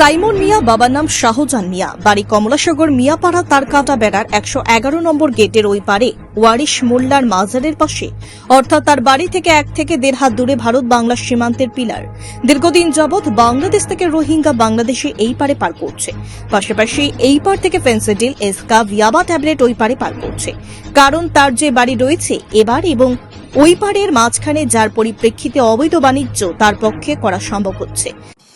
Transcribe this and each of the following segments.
Simon মিয়া, বাবার নাম শাহজান মিয়া। বাড়ি কমলাসাগর, মিয়াপাড়া, তার কাটা বেড়ার একশো এগারো নম্বর গেটের ওই পারে, ওয়ারিশ মোল্লার মাজারের পাশে। অর্থাৎ তার বাড়ি থেকে এক থেকে দেড় হাত দূরে ভারত বাংলা সীমান্তের পিলার। দীর্ঘদিন যাবৎ বাংলাদেশ থেকে রোহিঙ্গা বাংলাদেশে এই পারে পার করছে। পাশাপাশি এই পার থেকে ফেন্সিডিল, এসকা, ভিয়াবা ট্যাবলেট ওই পারে পার করছে। কারণ তার যে বাড়ি রয়েছে এবার এবং ওই পারের মাঝখানে যার পরিপ্রেক্ষিতে অবৈধ বাণিজ্য তার পক্ষে করা সম্ভব হচ্ছে।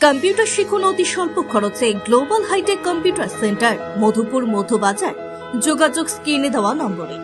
কম্পিউটার শিখুন অতি স্বল্প খরচে global hitech computer centre, Madhupur Madhubazar যোগাযোগ স্ক্রিনে দেওয়া নম্বরে।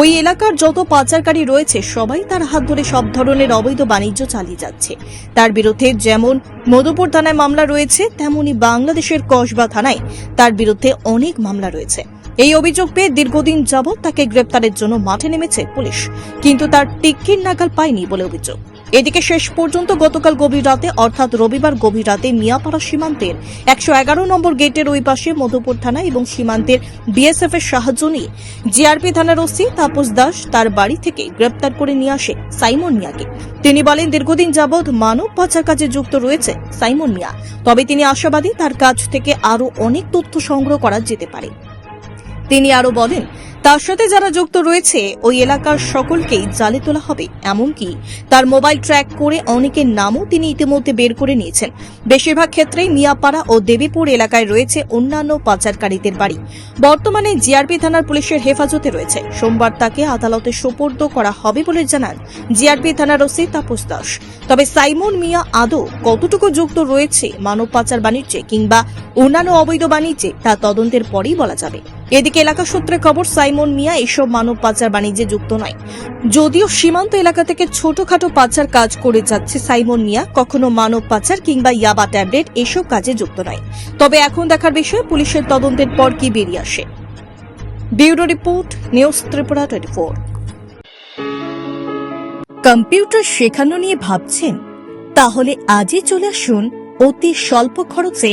ওই এলাকার যত পাচারকারী রয়েছে, সবাই তার হাত ধরে সব ধরনের অবৈধ বাণিজ্য চালিয়ে যাচ্ছে। তার বিরুদ্ধে যেমন মধুপুর থানায় মামলা রয়েছে, তেমনি বাংলাদেশের কসবা থানায় তার বিরুদ্ধে অনেক মামলা রয়েছে। এই অভিযোগ পেয়ে দীর্ঘদিন যাবৎ তাকে গ্রেপ্তারের জন্য মাঠে নেমেছে পুলিশ, কিন্তু তার টিকির নাগাল পায়নি বলে অভিযোগ। এদিকে শেষ পর্যন্ত গতকাল গভীর রাতে, অর্থাৎ রবিবার গভীর রাতে, মিয়াপাড়া সীমান্তের একশো এগারো নম্বর গেটের ওই পাশে মধুপুর থানা এবং সীমান্তের বিএসএফ এর সাহায্য নিয়ে জিআরপি থানার ওসি তাপস দাস তার বাড়ি থেকে গ্রেপ্তার করে নিয়ে আসে সাইমন মিয়াকে। তিনি বলেন, দীর্ঘদিন যাবৎ মানব পাচার কাজে যুক্ত রয়েছে সাইমন মিয়া। তবে তিনি আশাবাদী তার কাছ থেকে আরও অনেক তথ্য সংগ্রহ করা যেতে পারে। তিনি আরও বলেন তার সাথে যারা যুক্ত রয়েছে, ওই এলাকার সকলকেই জালে তোলা হবে। এমনকি তার মোবাইল ট্র্যাক করে অনেকের নামও তিনি ইতিমধ্যে বের করে নিয়েছেন। বেশিরভাগ ক্ষেত্রেই মিয়াপাড়া ও দেবীপুর এলাকায় রয়েছে অন্যান্য পাচারকারীদের বাড়ি। বর্তমানে জিআরপি থানার পুলিশের হেফাজতে রয়েছে। সোমবার তাকে আদালতে সোপর্দ করা হবে বলে জানান জিআরপি থানার ওসি তাপস দাস। তবে সাইমন মিয়া আদৌ কতটুকু যুক্ত রয়েছে মানব পাচার বাণিজ্যে কিংবা অন্যান্য অবৈধ বাণিজ্যে, তা তদন্তের পরেই বলা যাবে। এদিকে এলাকা সূত্রে খবর, সাইমন মিয়া এসব মানব পাচার বাণিজ্যে যুক্ত নয়। যদিও সীমান্ত এলাকা থেকে ছোটখাটো পাচার কাজ করে যাচ্ছে সাইমন মিয়া, কখনো মানব পাচার কিংবা ইয়াবা ট্যাবলেট এসব কাজে যুক্ত নয়। তবে এখন দেখার বিষয়, পুলিশের তদন্তের পর কি বেরিয়ে আসে। Bureau report, news Tripura twenty four. Computer শেখানো নিয়ে ভাবছেন? তাহলে আজই চলে আসুন অতি স্বল্প খরচে